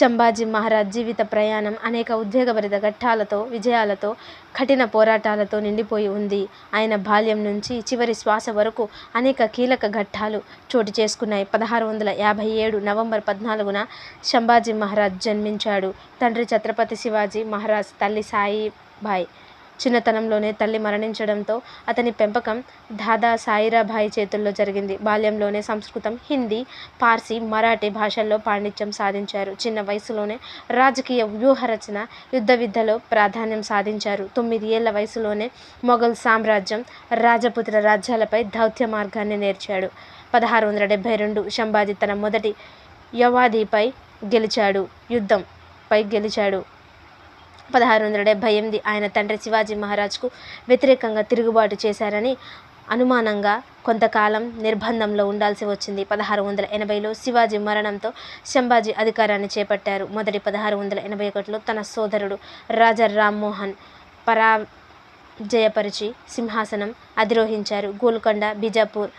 సంభాజీ మహారాజ్ జీవిత ప్రయాణం అనేక ఉద్వేగభరిత ఘట్టాలతో విజయాలతో కఠిన పోరాటాలతో నిండిపోయి ఉంది. ఆయన బాల్యం నుంచి చివరి శ్వాస వరకు అనేక కీలక ఘట్టాలు చోటు చేసుకున్నాయి. పదహారు వందల యాభై ఏడు నవంబర్ పద్నాలుగున సంభాజీ మహారాజ్ జన్మించాడు. తండ్రి ఛత్రపతి శివాజీ మహారాజ్ తల్లి సాయిబాయి. చిన్నతనంలోనే తల్లి మరణించడంతో అతని పెంపకం దాదా సాయిరాభాయి చేతుల్లో జరిగింది. బాల్యంలోనే సంస్కృతం హిందీ పార్సీ మరాఠీ భాషల్లో పాండిత్యం సాధించారు. చిన్న వయసులోనే రాజకీయ వ్యూహరచన యుద్ధ విద్యలో ప్రాధాన్యం సాధించారు. తొమ్మిది ఏళ్ళ వయసులోనే మొఘల్ సామ్రాజ్యం రాజపుత్ర రాజ్యాలపై దౌత్య మార్గాన్ని నేర్చాడు. పదహారు వందల డెబ్బై రెండు సంభాజీ తన మొదటి యవాదిపై గెలిచాడు. యుద్ధంపై గెలిచాడు. పదహారు వందల డెబ్భై ఎనిమిది ఆయన తండ్రి శివాజీ మహారాజ్కు వ్యతిరేకంగా తిరుగుబాటు చేశారని అనుమానంగా కొంతకాలం నిర్బంధంలో ఉండాల్సి వచ్చింది. పదహారు వందల ఎనభైలో శివాజీ మరణంతో శంభాజీ అధికారాన్ని చేపట్టారు. మొదటి పదహారు వందల ఎనభై ఒకటిలో తన సోదరుడు రాజా రామ్మోహన్ పరా జయపరిచి సింహాసనం అధిరోహించారు. గోల్కొండ బిజాపూర్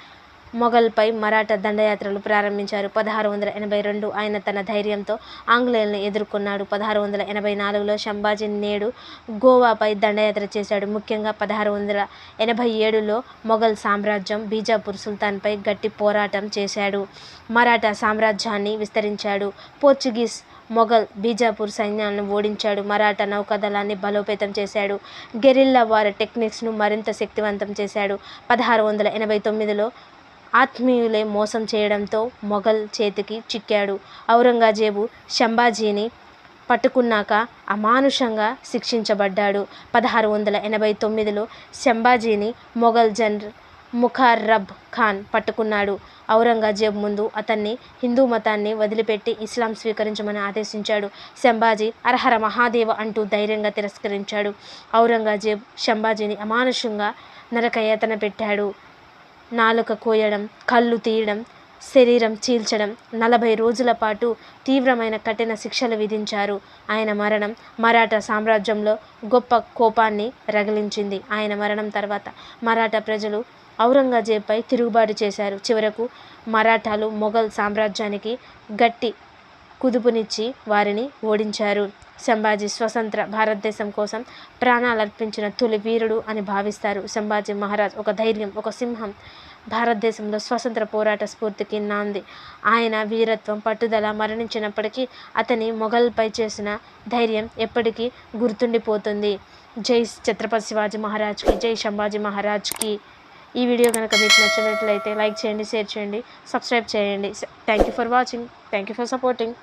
మొఘల్పై మరాఠా దండయాత్రలు ప్రారంభించారు. పదహారు వందల ఎనభై రెండు ఆయన తన ధైర్యంతో ఆంగ్లేయులను ఎదుర్కొన్నాడు. పదహారు వందల ఎనభై నాలుగులో సంభాజీ నేడు గోవాపై దండయాత్ర చేశాడు. ముఖ్యంగా పదహారు వందల ఎనభై ఏడులో మొఘల్ సామ్రాజ్యం బీజాపూర్ సుల్తాన్పై గట్టి పోరాటం చేశాడు. మరాఠా సామ్రాజ్యాన్ని విస్తరించాడు. పోర్చుగీస్ మొఘల్ బీజాపూర్ సైన్యాలను ఓడించాడు. మరాఠా నౌకాదళాన్ని బలోపేతం చేశాడు. గెరిల్లా వార్ టెక్నిక్స్ను మరింత శక్తివంతం చేశాడు. పదహారు వందల ఎనభై తొమ్మిదిలో ఆత్మీయులే మోసం చేయడంతో మొఘల్ చేతికి చిక్కాడు. ఔరంగజేబు సంభాజీని పట్టుకున్నాక అమానుషంగా శిక్షించబడ్డాడు. పదహారు వందల ఎనభై తొమ్మిదిలో సంభాజీని మొఘల్ జనరల్ ముఖర్రబ్ ఖాన్ పట్టుకున్నాడు. ఔరంగజేబ్ ముందు అతన్ని హిందూ మతాన్ని వదిలిపెట్టి ఇస్లాం స్వీకరించమని ఆదేశించాడు. శంభాజీ అర్హర మహాదేవ అంటూ ధైర్యంగా తిరస్కరించాడు. ఔరంగజేబ్ శంభాజీని అమానుషంగా నరకయాతన పెట్టాడు. నాలుక కోయడం కళ్ళు తీయడం శరీరం చీల్చడం నలభై రోజుల పాటు తీవ్రమైన కఠిన శిక్షలు విధించారు. ఆయన మరణం మరాఠా సామ్రాజ్యంలో గొప్ప కోపాన్ని రగిలించింది. ఆయన మరణం తర్వాత మరాఠా ప్రజలు ఔరంగజేబ్పై తిరుగుబాటు చేశారు. చివరకు మరాఠాలు మొఘల్ సామ్రాజ్యానికి గట్టి కుదుపునిచ్చి వారిని ఓడించారు. సంభాజీ స్వతంత్ర భారతదేశం కోసం ప్రాణాలర్పించిన తొలి వీరుడు అని భావిస్తారు. సంభాజీ మహారాజ్ ఒక ధైర్యం ఒక సింహం. భారతదేశంలో స్వతంత్ర పోరాట స్ఫూర్తికి నాంది. ఆయన వీరత్వం పట్టుదల మరణించినప్పటికీ అతని మొఘల్పై చేసిన ధైర్యం ఎప్పటికీ గుర్తుండిపోతుంది. జై ఛత్రపతి శివాజీ మహారాజ్కి జై సంభాజీ మహారాజ్కి. ఈ వీడియో కనుక మీకు నచ్చినట్లయితే లైక్ చేయండి షేర్ చేయండి సబ్స్క్రైబ్ చేయండి. Thank you for watching. Thank you for supporting.